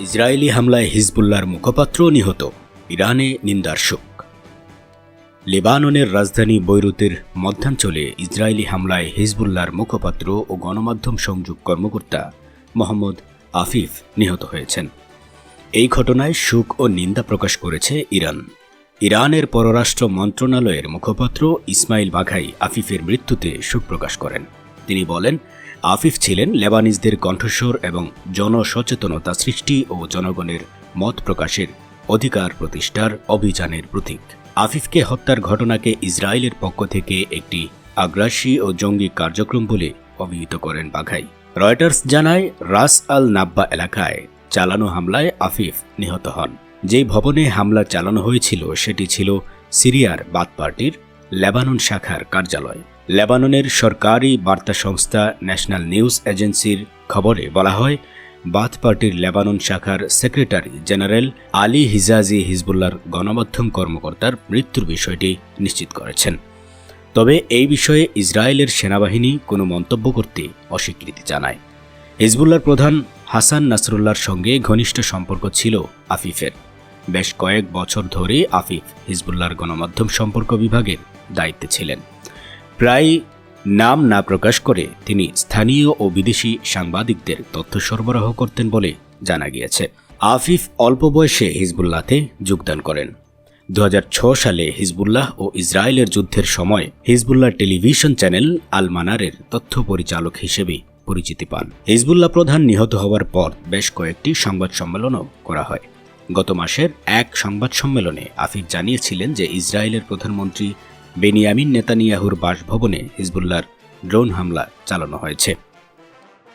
Israeli হামলায় হিজবুল্লার মুখপাত্র নিহত, ইরানে নিন্দার শোক। লেবাননের রাজধানী বৈরুতের মধ্যাঞ্চলে ইসরায়েলি হামলায় হিজবুল্লার মুখপাত্র ও গণমাধ্যম সংযোগ কর্মকর্তা মোহাম্মদ আফিফ নিহত হয়েছেন। এই ঘটনায় শোক ও নিন্দা প্রকাশ করেছে ইরান। ইরানের পররাষ্ট্র মন্ত্রণালয়ের মুখপাত্র ইসমাইল বাঘাই আফিফের মৃত্যুতে শোক প্রকাশ করেন। তিনি বলেন, আফিফ ছিলেন লেবানিজদের কণ্ঠস্বর এবং জনসচেতনতা সৃষ্টি ও জনগণের মত প্রকাশের অধিকার প্রতিষ্ঠার অভিযানের প্রতীক। আফিফকে হত্যার ঘটনাকে ইসরায়েলের পক্ষ থেকে একটি আগ্রাসী ও জঙ্গি কার্যক্রম বলে অভিহিত করেন বাঘাই। রয়টার্স জানায়, রাস আল নাব্বা এলাকায় চালানো হামলায় আফিফ নিহত হন। যেই ভবনে হামলা চালানো হয়েছিল, সেটি ছিল সিরিয়ার বাদ পার্টির লেবানন শাখার কার্যালয়। লেবাননের সরকারি বার্তা সংস্থা ন্যাশনাল নিউজ এজেন্সির খবরে বলা হয়, বাথ পার্টির লেবানন শাখার সেক্রেটারি জেনারেল আলী হিজাজি হিজবুল্লার গণমাধ্যম কর্মকর্তার মৃত্যুর বিষয়টি নিশ্চিত করেছেন। তবে এই বিষয়ে ইসরায়েলের সেনাবাহিনী কোনো মন্তব্য করতে অস্বীকৃতি জানায়। হিজবুল্লার প্রধান হাসান নাসরুল্লার সঙ্গে ঘনিষ্ঠ সম্পর্ক ছিল আফিফের। বেশ কয়েক বছর ধরে আফিফ হিজবুল্লাহর গণমাধ্যম সম্পর্ক বিভাগের দায়িত্বে ছিলেন। প্রায় নাম না প্রকাশ করে তিনি স্থানীয় ও বিদেশি সাংবাদিকদের তথ্য সরবরাহ করতেন বলে জানা গিয়েছে। আফিফ অল্প বয়সে হিজবুল্লাহতে যোগদান করেন। দু সালে হিজবুল্লাহ ও ইসরায়েলের যুদ্ধের সময় হিজবুল্লাহ টেলিভিশন চ্যানেল আল মানারের তথ্য পরিচালক হিসেবে পরিচিতি পান। হিজবুল্লাহ প্রধান নিহত হওয়ার পর বেশ কয়েকটি সংবাদ সম্মেলনও করা হয়। গত মাসের এক সংবাদ সম্মেলনে আফিফ জানিয়েছিলেন যে ইসরায়েলের প্রধানমন্ত্রী বেনিয়ামিন নেতানিয়াহুর বাসভবনে হিজবুল্লার ড্রোন হামলা চালানো হয়েছে।